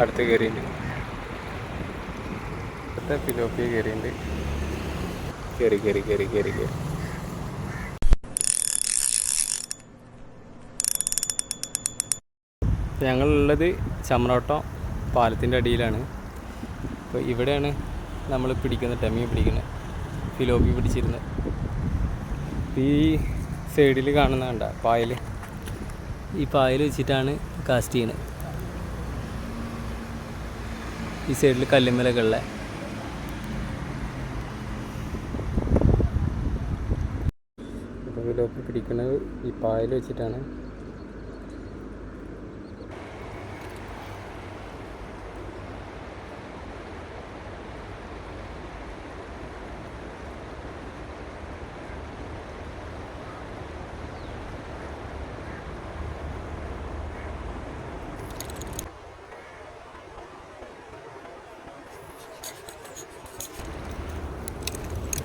അടുത്ത് കയറിയിട്ടുണ്ട് അടുത്ത പിലോപ്പിയെ കയറിയിട്ടുണ്ട് കയറി കയറി കയറി കയറി കയറി ഞങ്ങളുള്ളത് ചമ്രോട്ടം പാലത്തിന്റെ അടിയിലാണ്. അപ്പോൾ ഇവിടെയാണ് നമ്മൾ പിടിക്കുന്നത് ടെമ്മി പിടിക്കുന്നത് ഫിലോപ്പി പിടിച്ചിരുന്നത്. ഈ സൈഡിൽ കാണുന്ന പായൽ. ഈ പായൽ വെച്ചിട്ടാണ് കാസ്റ്റ് ചെയ്യുന്നത്. ഈ സൈഡിൽ കല്ലുമ്മലൊക്കെ ഉള്ള ഇപ്പോൾ ഫിലോപ്പി പിടിക്കുന്നത് ഈ പായൽ വെച്ചിട്ടാണ്.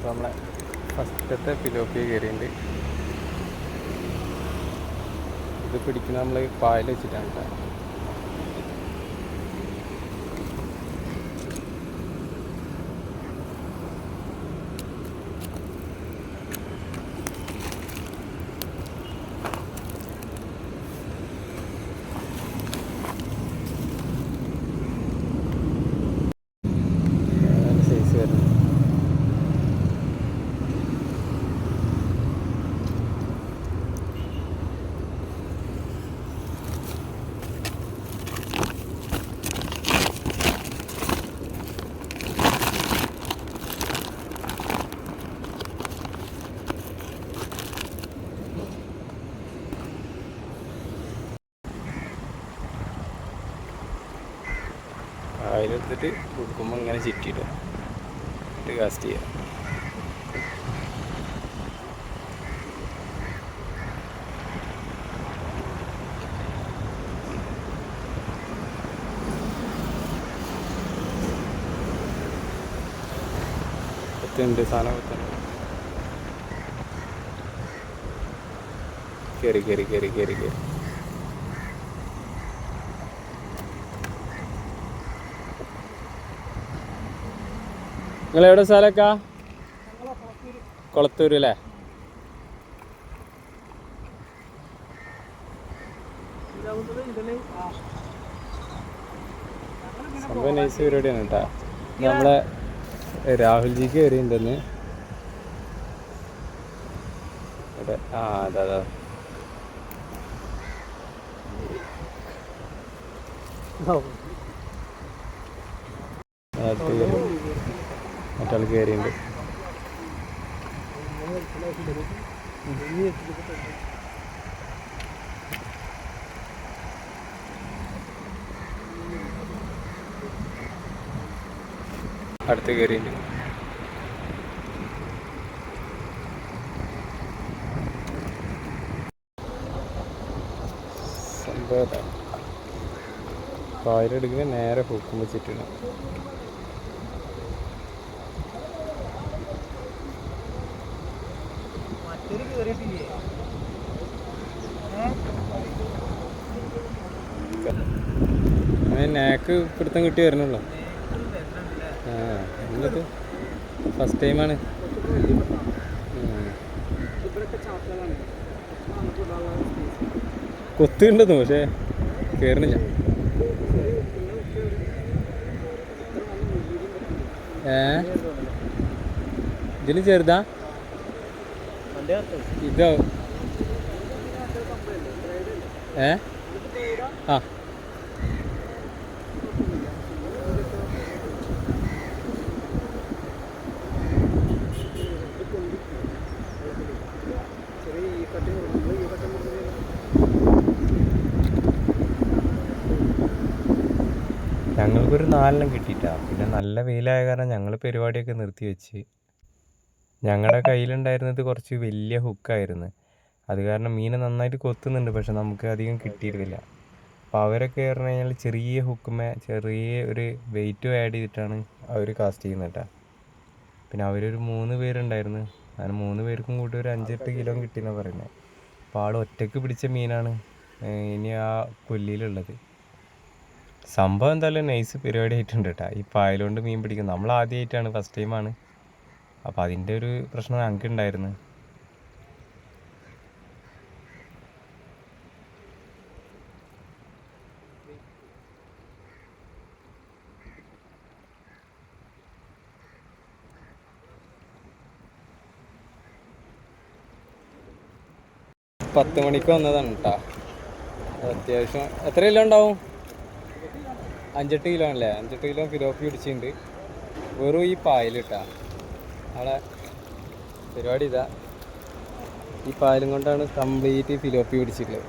അപ്പോൾ നമ്മളെ ഫസ്റ്റത്തെ പിലോപ്പി കയറിയിട്ടുണ്ട്. ഇത് പിടിക്കുന്ന നമ്മൾ പായൽ വെച്ചിട്ടാണ് കേട്ടോ. അതിലെടുത്തിട്ട് കൊടുക്കുമ്പോൾ ഇങ്ങനെ ചുറ്റിയിടുക ഇട്ട് കാസ്റ്റ് ചെയ്യാം. പത്തുണ്ട് സാധനം കേറി കയറി കയറി കയറി കയറി കയറി നിങ്ങൾ എവിടെ സ്ഥലമൊക്കെ കൊളത്തൂർ അല്ലേ സംഭവം നൈസ് പരിപാടിയാണ് കേട്ടോ. നമ്മളെ രാഹുൽജിക്ക് കയറിയിട്ടുണ്ടെന്ന് ആ അതെ അതെ. അത് മറ്റാൾ കയറിയുണ്ട്. അടുത്ത് കയറിയുണ്ട്. സംഭവം പായലെടുക്കുന്ന നേരെ ഹുക്കും വെച്ചിട്ടാണ് നാക്ക് പിടുത്തം കിട്ടി വരണല്ലോ ആ ഫസ്റ്റ് ടൈമാണ് കൊത്തുണ്ടെന്നു പക്ഷേ കയറണില്ല ഏ? ഇതിന് ചെറുതാ? ഇതോ ഏ? ആ. ഞങ്ങൾക്കൊരു നാലെണ്ണം കിട്ടിയിട്ടാ. പിന്നെ നല്ല വെയിലായ കാരണം ഞങ്ങൾ പരിപാടിയൊക്കെ നിർത്തി വെച്ച് ഞങ്ങളുടെ കയ്യിലുണ്ടായിരുന്നത് കുറച്ച് വലിയ ഹുക്കായിരുന്നു. അത് കാരണം മീനെ നന്നായിട്ട് കൊത്തുന്നുണ്ട് പക്ഷെ നമുക്ക് അധികം കിട്ടിയിരുന്നില്ല. അപ്പോൾ അവരൊക്കെ പറഞ്ഞു കഴിഞ്ഞാൽ ചെറിയ ഹുക്കുമേ ചെറിയ ഒരു വെയിറ്റും ആഡ് ചെയ്തിട്ടാണ് അവർ കാസ്റ്റ് ചെയ്യുന്നത് കേട്ടോ പിന്നെ അവരൊരു മൂന്ന് പേരുണ്ടായിരുന്നു. അങ്ങനെ മൂന്ന് പേർക്കും കൂടി ഒരു അഞ്ചെട്ട് കിലോ കിട്ടിയെന്നാണ് പറയുന്നത് അപ്പോൾ ആൾ ഒറ്റയ്ക്ക് പിടിച്ച മീനാണ് ഇനി ആ കൊല്ലിയിലുള്ളത് സംഭവം എന്തായാലും നൈസ് പരിപാടി ആയിട്ടുണ്ട് കേട്ടോ ഈ പായലുകൊണ്ട് മീൻ പിടിക്കുന്നത്. നമ്മൾ ആദ്യമായിട്ടാണ് ഫസ്റ്റ് ടൈമാണ് അപ്പോൾ അതിന്റെ ഒരു പ്രശ്നം ഞങ്ങൾക്ക് ഉണ്ടായിരുന്നു പത്ത് മണിക്ക് വന്നതാണ് കേട്ടോ അത്യാവശ്യം എത്ര കിലോ ഉണ്ടാവും? അഞ്ചെട്ട് കിലോ ആണല്ലേ? അഞ്ചെട്ട് കിലോ ഫിലോപ്പി പിടിച്ചിട്ടുണ്ട്. വെറും ഈ പായൽ കേട്ടാ അവിടെ പരിപാടി ഇതാ. ഈ പാലും കൊണ്ടാണ് കംപ്ലീറ്റ് ഫിലോപ്പി പിടിച്ചിട്ടുള്ളത്.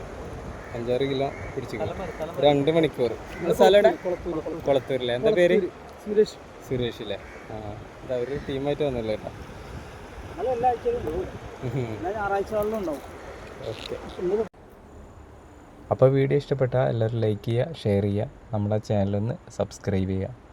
അഞ്ചാറ് കിലോ പിടിച്ചിട്ടുള്ളത്. രണ്ട് മണിക്കൂർ. സ്ഥലം കുളത്തൂരില്ലേ എന്താ പേര്? സുരേഷ്. സുരേഷ് അല്ലേ ആ എന്താ ഒരു ടീമായിട്ട് വന്നല്ലോ കേട്ടോ. ഓക്കെ. അപ്പോൾ വീഡിയോ ഇഷ്ടപ്പെട്ടാൽ എല്ലാവരും ലൈക്ക് ചെയ്യുക ഷെയർ ചെയ്യുക. നമ്മുടെ ചാനലൊന്ന് സബ്സ്ക്രൈബ് ചെയ്യുക.